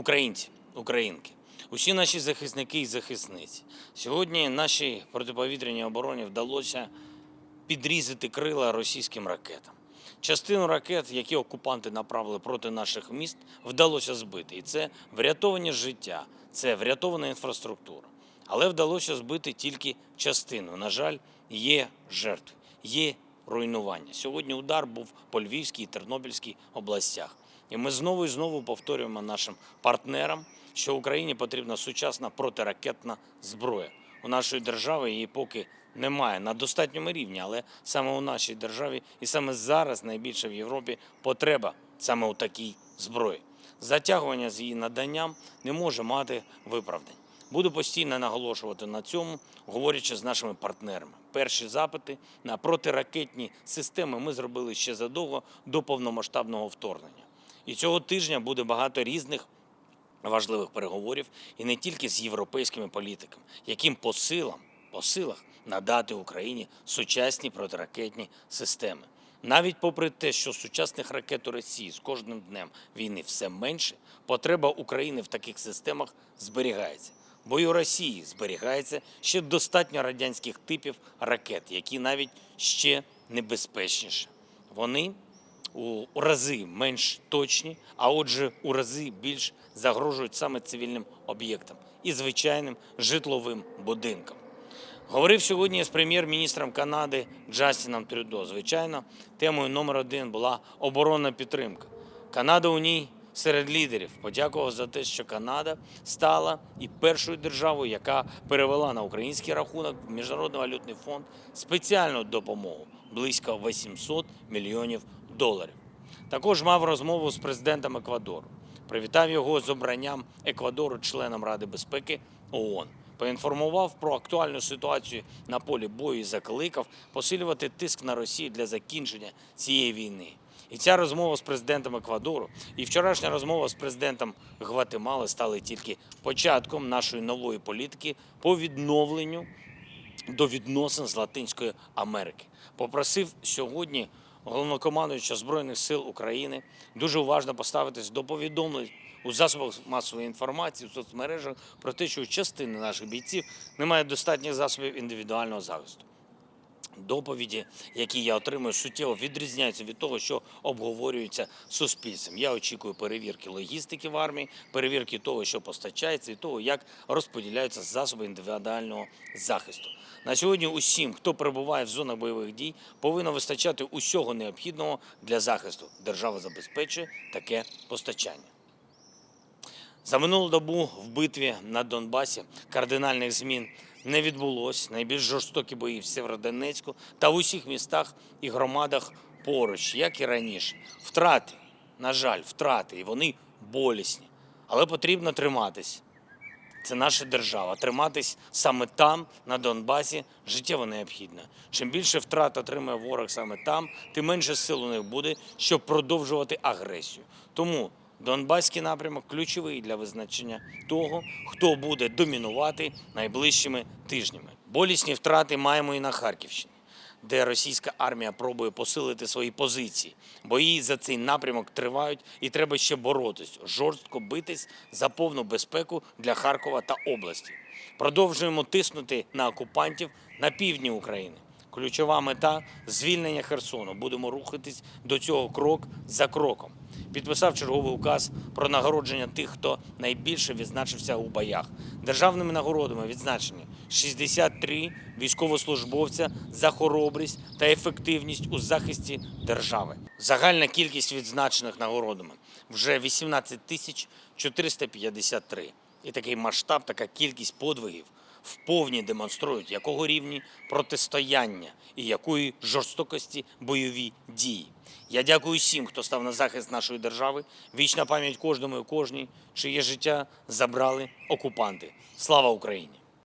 Українці, українки, усі наші захисники і захисниці. Сьогодні нашій протиповітряній обороні вдалося підрізати крила російським ракетам. Частину ракет, які окупанти направили проти наших міст, вдалося збити. І це врятовані життя, це врятована інфраструктура. Але вдалося збити тільки частину. На жаль, є жертви, є руйнування. Сьогодні удар був по Львівській і Тернопільській областях. І ми знову і знову повторюємо нашим партнерам, що Україні потрібна сучасна протиракетна зброя. У нашої держави її поки немає на достатньому рівні, але саме у нашій державі і саме зараз найбільше в Європі потреба саме у такій зброї. Затягування з її наданням не може мати виправдань. Буду постійно наголошувати на цьому, говорячи з нашими партнерами. Перші запити на протиракетні системи ми зробили ще задовго до повномасштабного вторгнення. І цього тижня буде багато різних важливих переговорів і не тільки з європейськими політиками, яким по силам, по силах надати Україні сучасні протиракетні системи. Навіть попри те, що сучасних ракет у Росії з кожним днем війни все менше, потреба України в таких системах зберігається. Бо і у Росії зберігається ще достатньо радянських типів ракет, які навіть ще небезпечніші. Вони у рази менш точні, а отже, у рази більш загрожують саме цивільним об'єктам і звичайним житловим будинкам. Говорив сьогодні з прем'єр-міністром Канади Джастіном Трюдо. Звичайно, темою номер один була оборонна підтримка. Канада у ній серед лідерів. Подякував за те, що Канада стала і першою державою, яка перевела на український рахунок в Міжнародний валютний фонд спеціальну допомогу близько 800 мільйонів доларів. Також мав розмову з президентом Еквадору. Привітав його з обранням Еквадору членом Ради безпеки ООН. Поінформував про актуальну ситуацію на полі бою і закликав посилювати тиск на Росію для закінчення цієї війни. І ця розмова з президентом Еквадору і вчорашня розмова з президентом Гватемали стали тільки початком нашої нової політики по відновленню до відносин з Латинської Америки. Попросив сьогодні головнокомандуюча Збройних сил України дуже уважно поставитись до повідомлень у засобах масової інформації, в соцмережах про те, що у частини наших бійців немає достатніх засобів індивідуального захисту. Доповіді, які я отримую, суттєво відрізняються від того, що обговорюється суспільством. Я очікую перевірки логістики в армії, перевірки того, що постачається, і того, як розподіляються засоби індивідуального захисту. На сьогодні усім, хто перебуває в зонах бойових дій, повинно вистачати усього необхідного для захисту. Держава забезпечує таке постачання. За минулу добу в битві на Донбасі кардинальних змін не відбулось. Найбільш жорстокі бої в Сєвєродонецьку та в усіх містах і громадах поруч, як і раніше. Втрати, на жаль, втрати, і вони болісні. Але потрібно триматись. Це наша держава. Триматись саме там, на Донбасі, життєво необхідно. Чим більше втрат отримає ворог саме там, тим менше сил у них буде, щоб продовжувати агресію. Тому Донбаський напрямок ключовий для визначення того, хто буде домінувати найближчими тижнями. Болісні втрати маємо і на Харківщині, де російська армія пробує посилити свої позиції. Бої за цей напрямок тривають, і треба ще боротись, жорстко битись за повну безпеку для Харкова та області. Продовжуємо тиснути на окупантів на півдні України. Ключова мета звільнення Херсону. Будемо рухатись до цього крок за кроком. Підписав черговий указ про нагородження тих, хто найбільше відзначився у боях. Державними нагородами відзначені 63 військовослужбовця за хоробрість та ефективність у захисті держави. Загальна кількість відзначених нагородами вже 18 тисяч 453. І такий масштаб, така кількість подвигів вповні демонструють, якого рівні протистояння і якої жорстокості бойові дії. Я дякую всім, хто став на захист нашої держави. Вічна пам'ять кожному і кожній, чиє життя забрали окупанти. Слава Україні!